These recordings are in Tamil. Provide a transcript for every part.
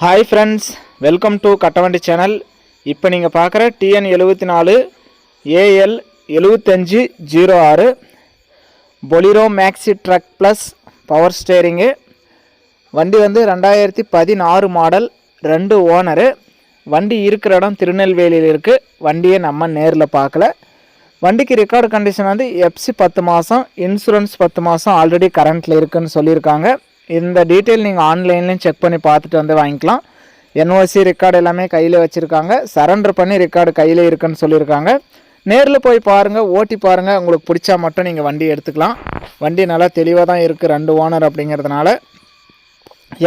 Hi friends welcome to Kattavandi channel இப்போ நீங்கள் பார்க்குற டிஎன் எழுபத்தி நாலு ஏஎல் எழுபத்தஞ்சு ஜீரோ ஆறு Bolero Maxi truck plus power steering வண்டி வந்து ரெண்டாயிரத்தி பதினாறு மாடல் ரெண்டு ஓனரு வண்டி இருக்கிற இடம் திருநெல்வேலியில் இருக்குது வண்டியை நம்ம நேரில் பார்க்கல. வண்டிக்கு ரெக்கார்டு கண்டிஷன் வந்து எஃப்சி பத்து மாதம் இன்சூரன்ஸ் பத்து மாதம் ஆல்ரெடி கரண்ட்டில் இருக்குன்னு சொல்லியிருக்காங்க. இந்த டீட்டெயில் நீங்கள் ஆன்லைன்லேயும் செக் பண்ணி பார்த்துட்டு வந்து வாங்கிக்கலாம். என்ஓசி ரெக்கார்டு எல்லாமே கையில் வச்சுருக்காங்க. சரண்டர் பண்ணி ரெக்கார்டு கையில் இருக்குன்னு சொல்லியிருக்காங்க. நேரில் போய் பாருங்கள் ஓட்டி பாருங்கள் உங்களுக்கு பிடிச்சா மட்டும் நீங்கள் வண்டி எடுத்துக்கலாம். வண்டி நல்லா தெளிவாக தான் இருக்குது ரெண்டு ஓனர் அப்படிங்கிறதுனால.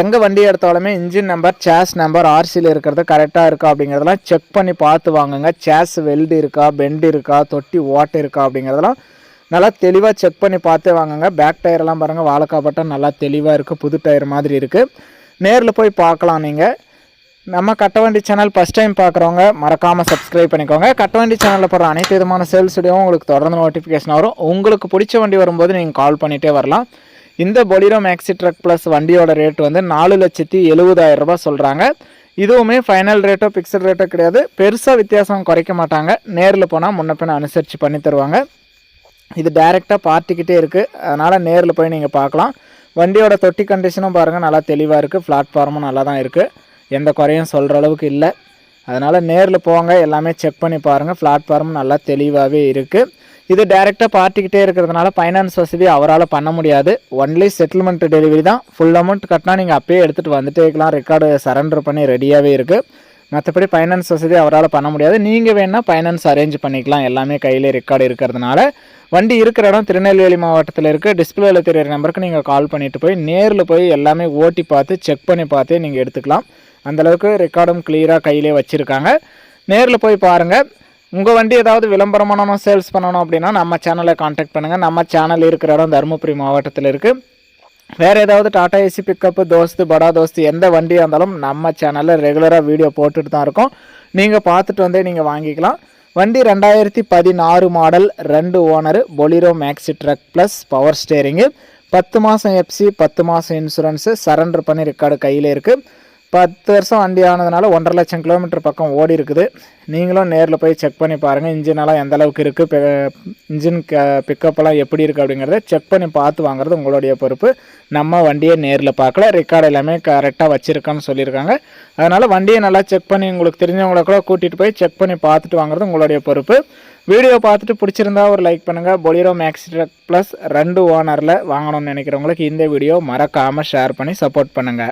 எங்கே வண்டி எடுத்தாலுமே இன்ஜின் நம்பர் சேஸ் நம்பர் ஆர்சியில் இருக்கிறது கரெக்டாக இருக்கா அப்படிங்கிறதெல்லாம் செக் பண்ணி பார்த்து வாங்குங்க. சேஸ் வெல்டு இருக்கா பெண்ட் இருக்கா தொட்டி ஓட்டை இருக்கா அப்படிங்கிறதெல்லாம் நல்லா தெளிவாக செக் பண்ணி பார்த்தே வாங்குங்க. பேக் டயர்லாம் பாருங்கள் வாழைக்காய் பட்டம் நல்லா தெளிவாக இருக்குது புது டயர் மாதிரி இருக்குது நேரில் போய் பார்க்கலாம் நீங்கள் நம்ம கட்டவண்டி சேனல் ஃபஸ்ட் டைம் பார்க்குறவங்க மறக்காமல் சப்ஸ்கிரைப் பண்ணிக்கோங்க. கட்டவண்டி சேனலில் போகிற அனைத்து விதமான சேல்ஸ் வீடியோவும் உங்களுக்கு தொடர்ந்து நோட்டிஃபிகேஷன் வரும். உங்களுக்கு பிடிச்ச வண்டி வரும்போது நீங்கள் கால் பண்ணிகிட்டே வரலாம். இந்த பொலிரோ மேக்ஸி ட்ரக் ப்ளஸ் வண்டியோட ரேட் வந்து நாலு லட்சத்தி எழுபதாயிரரூபா சொல்கிறாங்க இதுவுமே ஃபைனல் ரேட்டோ ஃபிக்ஸட் ரேட்டோ கிடையாது. பெருசாக வித்தியாசம் குறைக்க மாட்டாங்க. நேரில் போனால் முன்ன பின்ன அனுசரித்து பண்ணி தருவாங்க. இது டைரெக்டாக பார்ட்டிக்கிட்டே இருக்குது அதனால் நேரில் போய் நீங்கள் பார்க்கலாம். வண்டியோட தொட்டி கண்டிஷனும் பாருங்கள் நல்லா தெளிவாக இருக்குது பிளாட்ஃபார்மும் நல்லா தான் இருக்குது எந்த குறையும் சொல்கிற அளவுக்கு இல்லை. அதனால் நேரில் போங்க எல்லாமே செக் பண்ணி பாருங்கள் பிளாட்ஃபார்மும் நல்லா தெளிவாகவே இருக்குது இது டைரெக்டாக பார்ட்டிக்கிட்டே இருக்கிறதுனால ஃபைனான்ஸ் வசதி அவரால் பண்ண முடியாது. ஒன்லி செட்டில்மெண்ட் டெலிவரி தான். ஃபுல் அமௌண்ட் கட்டினா நீங்கள் அப்பயே எடுத்துகிட்டு வந்துட்டே இருக்கலாம். ரெக்கார்டு சரண்டர் பண்ணி ரெடியாகவே இருக்குது மற்றபடி ஃபைனான்ஸ் வசதி அவரால் பண்ண முடியாது. நீங்கள் வேணால் ஃபைனான்ஸ் அரேஞ்ச் பண்ணிக்கலாம். எல்லாமே கையில் ரெக்கார்டு இருக்கிறதுனால. வண்டி இருக்கிற இடம் திருநெல்வேலி மாவட்டத்தில் இருக்குது டிஸ்பிளேல தெரியிற நம்பருக்கு நீங்கள் கால் பண்ணிவிட்டு போய் நேரில் போய் எல்லாமே ஓட்டி பார்த்து செக் பண்ணி பார்த்தே நீங்கள் எடுத்துக்கலாம். அந்தளவுக்கு ரெக்கார்டும் கிளியராக கையிலே வச்சுருக்காங்க. நேரில் போய் பாருங்கள் உங்கள் வண்டி ஏதாவது விளம்பரம் பண்ணணும் சேல்ஸ் பண்ணணும் அப்படின்னா நம்ம சேனலை காண்டாக்ட் பண்ணுங்கள் நம்ம சேனல் இருக்கிற இடம் தருமபுரி மாவட்டத்தில் இருக்குது வேறு ஏதாவது டாடா ஏசி பிக்கப்பு தோஸ்து படா தோஸ்து எந்த வண்டியாக இருந்தாலும் நம்ம சேனலில் ரெகுலராக வீடியோ போட்டுட்டு தான் இருக்கோம். நீங்கள் பார்த்துட்டு வந்தே நீங்கள் வாங்கிக்கலாம். வண்டி ரெண்டாயிரத்தி பதினாறு மாடல் ரெண்டு owner Bolero Maxi truck plus power steering பத்து மாதம் எஃப்சி பத்து மாதம் இன்சூரன்ஸு சரண்டர் பண்ணி ரெக்கார்டு கையில் இருக்குது பத்து வருஷம் வண்டி ஆனதுனால ஒன்றரை லட்சம் கிலோமீட்டர் பக்கம் ஓடி இருக்குது. நீங்களும் நேரில் போய் செக் பண்ணி பாருங்கள் இன்ஜினெல்லாம் எந்த அளவுக்கு இருக்குது இன்ஜின் க பிக்கப்லாம் எப்படி இருக்குது அப்படிங்கிறத செக் பண்ணி பார்த்து வாங்குறது உங்களுடைய பொறுப்பு. நம்ம வண்டியை நேரில் பார்க்கல ரெக்கார்டு எல்லாமே கரெக்டாக வச்சுருக்கோன்னு சொல்லியிருக்காங்க. அதனால் வண்டியை நல்லா செக் பண்ணி உங்களுக்கு தெரிஞ்சவங்கள கூட கூட்டிகிட்டு போய் செக் பண்ணி பார்த்துட்டு வாங்குறது உங்களுடைய பொறுப்பு. வீடியோ பார்த்துட்டு பிடிச்சிருந்தா ஒரு லைக் பண்ணுங்கள் பொலிரோ மேக்ஸ் ட்ரக் ப்ளஸ் ரெண்டு ஓனரில் வாங்கணும்னு நினைக்கிறவங்களுக்கு இந்த வீடியோ மறக்காமல் ஷேர் பண்ணி சப்போர்ட் பண்ணுங்கள்